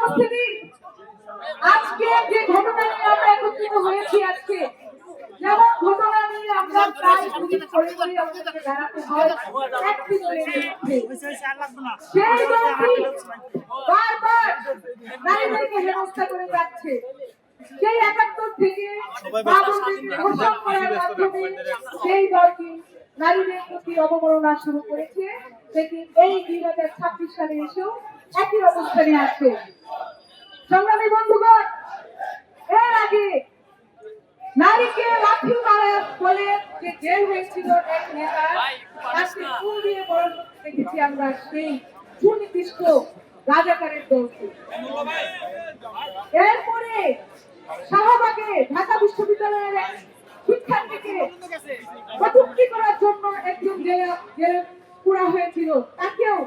উপস্থিতি। আজকে যে ঘটনা নিয়ে আমরা একত্রিত হয়েছি আজকে যেমন ঘটনা নিয়ে আমরা প্রায় করে করে হয় বিরুদ্ধে। সেই দলটি বারবার নারীদেরকে হেনস্থা করে যাচ্ছে। সেই একাত্তর থেকে ঘোষণা করার মাধ্যমে সেই দলটি নারীদের প্রতি অবমাননা শুরু করেছে। দেখি এই দুই হাজার ছাব্বিশ সালে এসেও একই অবস্থানে আছে। সংগ্রামী বন্ধুগণ এর আগে নারীকে লাঠি মারা বলে যে জেল হয়েছিল এক নেতা তাকে ফুল দিয়ে বরণ দেখেছি আমরা সেই সুনির্দিষ্ট রাজাকারের দলকে। এরপরে শাহবাগে ঢাকা বিশ্ববিদ্যালয়ের এক শিক্ষার্থীকে কটূক্তি করার জন্য একজন জেলে জেলে পুরা হয়েছিল। তাকেও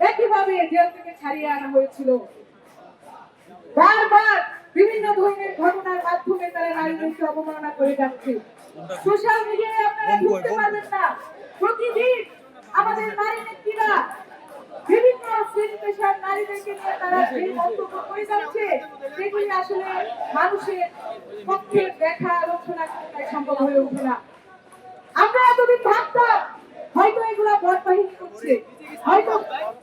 একইভাবে জেল থেকে ছাড়িয়ে আনা হয়েছিল। বারবার বিভিন্ন ধরনের ঘটনার মাধ্যমে তারা নারীদেরকে অবমাননা করে যাচ্ছে। সোশ্যাল মিডিয়ায় আপনারা ঢুকতে পারবেন না। প্রতিদিন আমাদের নারী নেত্রীরা বিভিন্ন শ্রেণি পেশার নারীদেরকে নিয়ে তারা যে মন্তব্য করে যাচ্ছে সেগুলি আসলে মানুষের পক্ষে দেখা আলোচনা করতে সম্ভব হয়ে ওঠে না। আমরা এতদিন ভাবতাম হয়তো এগুলা বট বাহিনী করছে হয়তো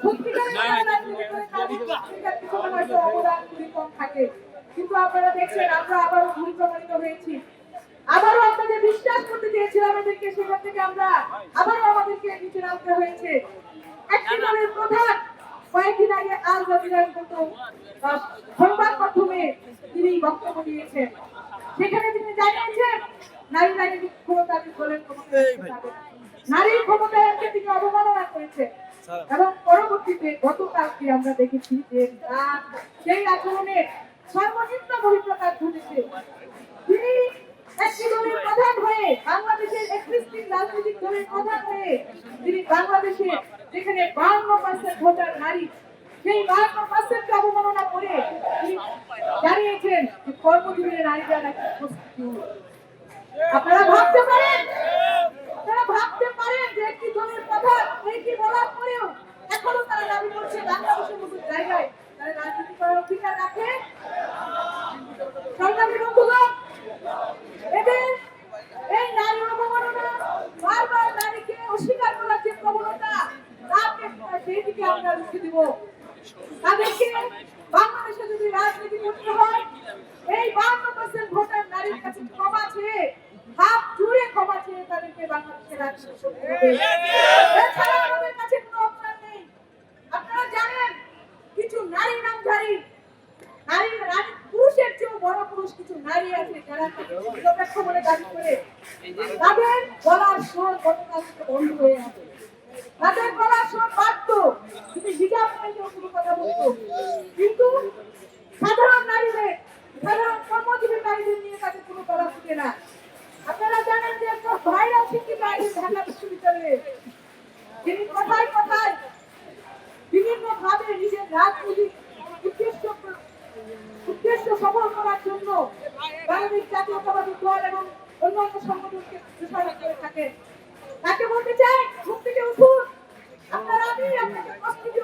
সত্যিকারের যারা রাজনীতি করে তাদের সত্যিকার পিছনে হয়তো অবদান খুবই কম থাকে কিন্তু আপনারা দেখছেন আমরা আবারও ভুল প্রমাণিত হয়েছি। আবারও আপনাদের বিশ্বাস করতে চেয়েছিলাম এদেরকে সেখান থেকে আমরা আবারও আমাদেরকে নিচে নামতে হয়েছে। একটি দলের প্রধান কয়েকদিন আগে আল জাজিরার মতো সংবাদ মাধ্যমে তিনি বক্তব্য দিয়েছেন। সেখানে তিনি জানিয়েছেন নারী নারী ক্ষমতা ক্ষমতা নারীর ক্ষমতায়নকে তিনি অবমাননা করেছেন। এবং পরবর্তীতে গতকালকে আমরা দেখেছি যে সেই আচরণের সর্বনিম্ন বহিঃপ্রকাশ ঘটেছে। তিনি একটি দলের প্রধান হয়ে বাংলাদেশের একত্রিশটি রাজনৈতিক দলের প্রধান হয়ে তিনি বাংলাদেশে যেখানে বাহান্ন পার্সেন্ট ভোটার নারী, সেই বাহান্ন পার্সেন্টকে অবমাননা করে তিনি জানিয়েছেন যে নারীরা আপনারা ভাবতে পারেন, আপনারা ভাবতে পারেন যে একটি দলের প্রধান এইটি বলার পরেও এখনও তারা দাবি করছে বাংলাদেশের মতো জায়গায় তারা রাজনীতি করার অধিকার রাখে সংগ্রামী বন্ধুগণ এদের এই নারী অবমাননা বারবার নারীকে অস্বীকার করার যে প্রবণতা তাকে সেই দিকে আমরা রুখে দিব। তাদেরকে বাংলাদেশে যদি রাজনীতি করতে হয়, এই বান্ন পার্সেন্ট ভোটার নারীর কাছে ক্ষমা চেয়ে, হাত জুড়ে ক্ষমা চেয়ে তাদেরকে বাংলাদেশে রাজনীতি করতে এছাড়া আমাদের কাছে কোনো অপশন নেই। আপনারা জানেন, কিছু নারী নামধারী, নারী নারী, পুরুষের চেয়েও বড় পুরুষ কিছু নারী আছে যারা নিরপেক্ষ বলে দাবি করে। তাদের গলার স্বর গতকাল বন্ধ হয়ে আছে। তাদের গলার স্বর বাধ্য তিনি হিজাব নিয়ে কোনো কথা বলতো। কিন্তু সাধারণ নারীদের, সাধারণ কর্মজীবী নারীদের নিয়ে তাদের কোনো গলা ফুটে না। আপনারা জানেন যে একটা ভাইরাল শিক্ষিত আছেন ঢাকা বিশ্ববিদ্যালয়ে? তিনি কথায় কথায় বিভিন্ন ভাবে নিজের রাজনৈতিক উদ্দেশ্য উদ্দেশ্য সফল করার জন্য বাংলাদেশ জাতীয়তাবাদী দল এবং অন্যান্য সংগঠনকে দোষারোপ করে থাকে তাকে বলতে চাই ঘুম থেকে উঠুন। আপনার আমি আপনাকে কনস্টিটিউট